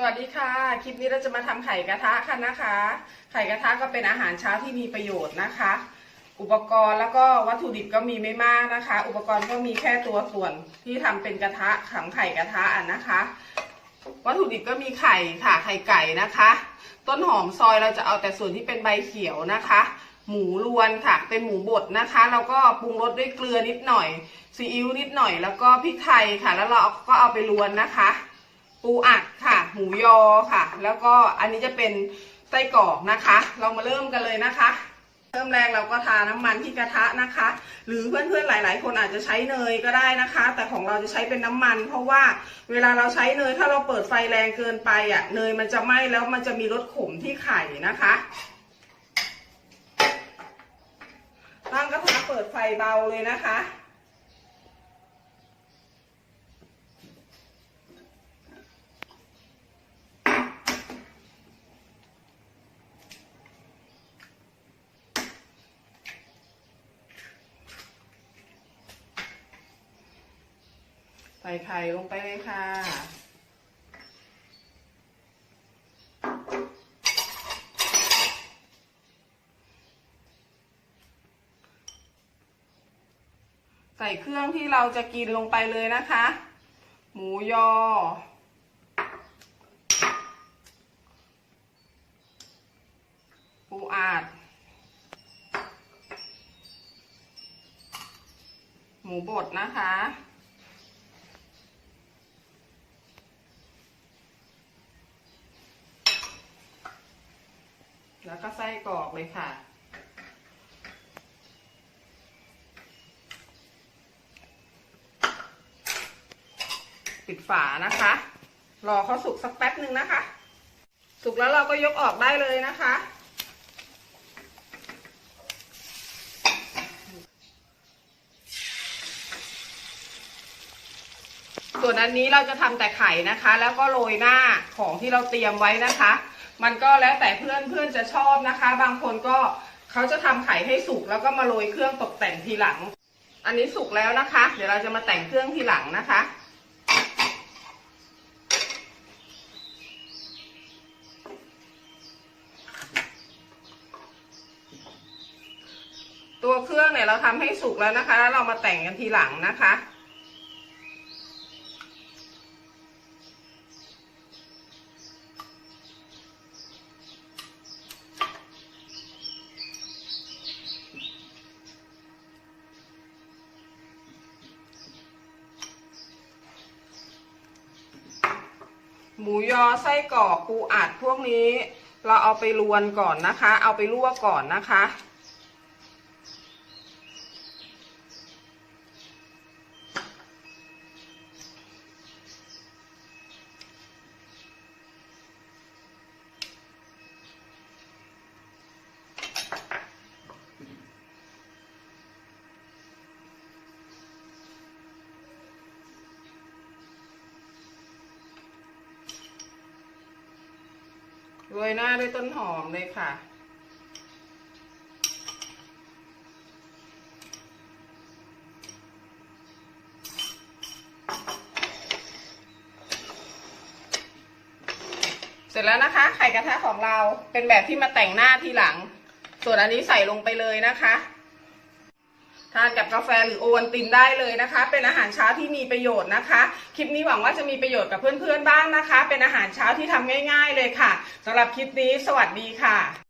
สวัสดีค่ะ คลิปนี้เราจะมาทำไข่กระทะกันนะคะ ไข่กระทะก็เป็นอาหารเช้าที่มีประโยชน์นะคะ อุปกรณ์แล้วก็วัตถุดิบก็มีไม่มากนะคะ อุปกรณ์ก็มีแค่ตัวส่วนที่ทำเป็นกระทะขังไข่กระทะอะนะคะ วัตถุดิบก็มีไข่ค่ะ ไข่ไก่นะคะ ต้นหอมซอยเราจะเอาแต่ส่วนที่เป็นใบเขียวนะคะ หมูรวนค่ะ เป็นหมูบดนะคะแล้วก็ปรุงรสด้วยเกลือนิดหน่อยซีอิ๊วนิดหน่อย แล้วก็พริกไทยค่ะ แล้วเราก็เอาไปรวนนะคะ ปูอัดค่ะ หมูยอค่ะ แล้วก็อันนี้จะเป็นไส้กรอกนะคะ เรามาเริ่มกันเลยนะคะ เริ่มแรกเราก็ทาน้ำมันที่กระทะนะคะ หรือเพื่อนๆหลาย ๆ คนอาจจะใช้เนยก็ได้นะคะ แต่ของเราจะใช้เป็นน้ำมัน เพราะว่าเวลาเราใช้เนยถ้าเราเปิดไฟแรงเกินไปอะเนยมันจะไหม้แล้วมันจะมีรสขมที่ไข่นะคะตั้งกระทะเปิดไฟเบาเลยนะคะ ส่ไข่ลงไปเลยค่ะ ใส่เครื่องที่เราจะกินลงไปเลยนะคะ หมูยอ ปูอาด หมูบดนะคะ แล้วก็ไส้กรอกเลยค่ะ ปิดฝานะคะ รอเขาสุกสักแป๊บหนึ่งนะคะ สุกแล้วเราก็ยกออกได้เลยนะคะ ส่วนอันนี้เราจะทำแต่ไข่นะคะ แล้วก็โรยหน้าของที่เราเตรียมไว้นะคะ มันก็แล้วแต่เพื่อนเพื่อนจะชอบนะคะ บางคนก็เขาจะทำไข่ให้สุกแล้วก็มาโรยเครื่องตกแต่งทีหลัง อันนี้สุกแล้วนะคะ เดี๋ยวเราจะมาแต่งเครื่องทีหลังนะคะตัวเครื่องเนี่ยเราทำให้สุกแล้วนะคะ แล้วเรามาแต่งกันทีหลังนะคะ หมูยอไส้กรอกปูอัดพวกนี้ เราเอาไปรวนก่อนนะคะ เอาไปลวกก่อนนะคะ โรยหน้าด้วยต้นหอมเลยค่ะ เสร็จแล้วนะคะ ไข่กระทะของเราเป็นแบบที่มาแต่งหน้าทีหลัง ส่วนอันนี้ใส่ลงไปเลยนะคะ ทานกับกาแฟหรือโอวัลตินได้เลยนะคะ เป็นอาหารเช้าที่มีประโยชน์นะคะ คลิปนี้หวังว่าจะมีประโยชน์กับเพื่อนๆบ้างนะคะ เป็นอาหารเช้าที่ทำง่าย ๆ เลยค่ะสำหรับคลิปนี้ สวัสดีค่ะ